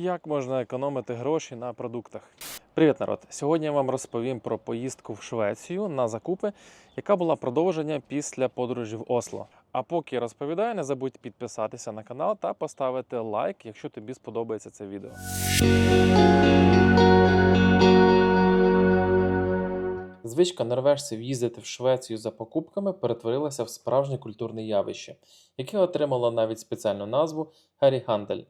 Як можна економити гроші на продуктах? Привіт, народ! Сьогодні я вам розповім про поїздку в Швецію на закупи, яка була продовження після подорожі в Осло. А поки я розповідаю, не забудь підписатися на канал та поставити лайк, якщо тобі сподобається це відео. Звичка норвежців їздити в Швецію за покупками перетворилася в справжнє культурне явище, яке отримало навіть спеціальну назву Гаррігандель.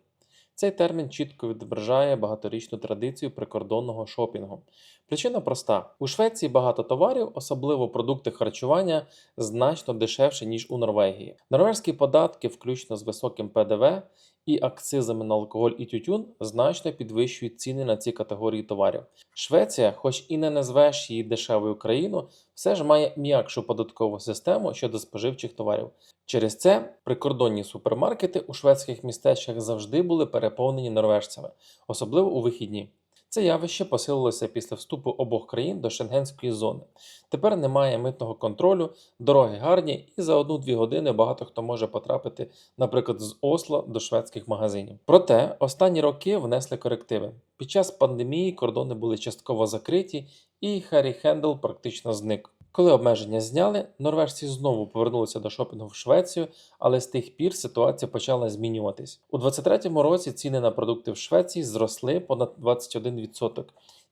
Цей термін чітко відображає багаторічну традицію прикордонного шопінгу. Причина проста: у Швеції багато товарів, особливо продукти харчування, значно дешевше, ніж у Норвегії. Норвезькі податки, включно з високим ПДВ і акцизами на алкоголь і тютюн, значно підвищують ціни на ці категорії товарів. Швеція, хоч і не назвеш її дешевою країною, все ж має м'якшу податкову систему щодо споживчих товарів. Через це прикордонні супермаркети у шведських містечках завжди були переповнені норвежцями, особливо у вихідні. Це явище посилилося після вступу обох країн до шенгенської зони. Тепер немає митного контролю, дороги гарні, і за одну-дві години багато хто може потрапити, наприклад, з Осло до шведських магазинів. Проте останні роки внесли корективи. Під час пандемії кордони були частково закриті, і Харі Хендл практично зник. Коли обмеження зняли, норвежці знову повернулися до шопінгу в Швецію, але з тих пір ситуація почала змінюватись. У 2023 році ціни на продукти в Швеції зросли понад 21%,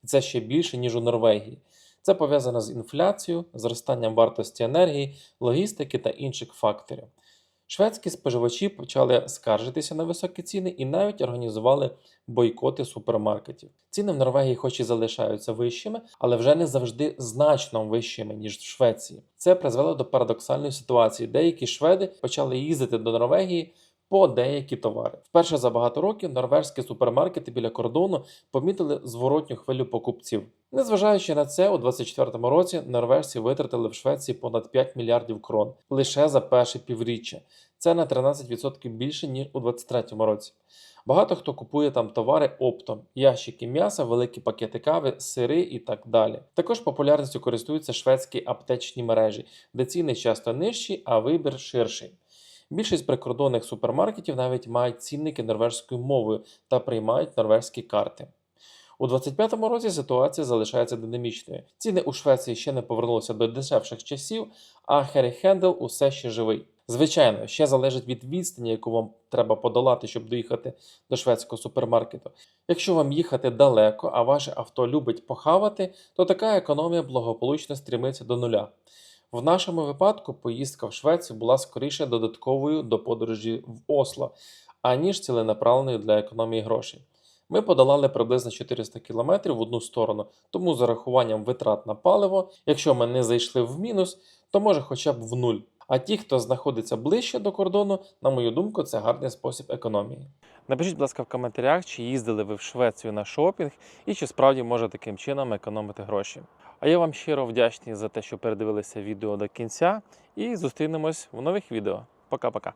і це ще більше ніж у Норвегії. Це пов'язано з інфляцією, зростанням вартості енергії, логістики та інших факторів. Шведські споживачі почали скаржитися на високі ціни і навіть організували бойкоти супермаркетів. Ціни в Норвегії, хоч і залишаються вищими, але вже не завжди значно вищими ніж в Швеції. Це призвело до парадоксальної ситуації. Деякі шведи почали їздити до Норвегії. По деякі товари вперше за багато років норвежські супермаркети біля кордону помітили зворотню хвилю покупців. Незважаючи на це, у 2024 році норвежці витратили в Швеції понад 5 мільярдів крон лише за перше півріччя. Це на 13% більше ніж у 2023 році. Багато хто купує там товари оптом, ящики м'яса, великі пакети кави, сири і так далі. Також популярністю користуються шведські аптечні мережі, де ціни часто нижчі, а вибір ширший. Більшість прикордонних супермаркетів навіть мають цінники норвежською мовою та приймають норвезькі карти. У 2025 році ситуація залишається динамічною. Ціни у Швеції ще не повернулися до дешевших часів, а Хері Хендл усе ще живий. Звичайно, ще залежить від відстані, яку вам треба подолати, щоб доїхати до шведського супермаркету. Якщо вам їхати далеко, а ваше авто любить похавати, то така економія благополучно стрімиться до нуля. В нашому випадку поїздка в Швецію була скоріше додатковою до подорожі в Осло, аніж ціленаправленою для економії грошей. Ми подолали приблизно 400 км в одну сторону, тому з урахуванням витрат на паливо, якщо ми не зайшли в мінус, то може хоча б в нуль. А ті, хто знаходиться ближче до кордону, на мою думку, це гарний спосіб економії. Напишіть, будь ласка, в коментарях, чи їздили ви в Швецію на шопінг і чи справді може таким чином економити гроші. А я вам щиро вдячний за те, що передивилися відео до кінця, і зустрінемось в нових відео. Пока-пока.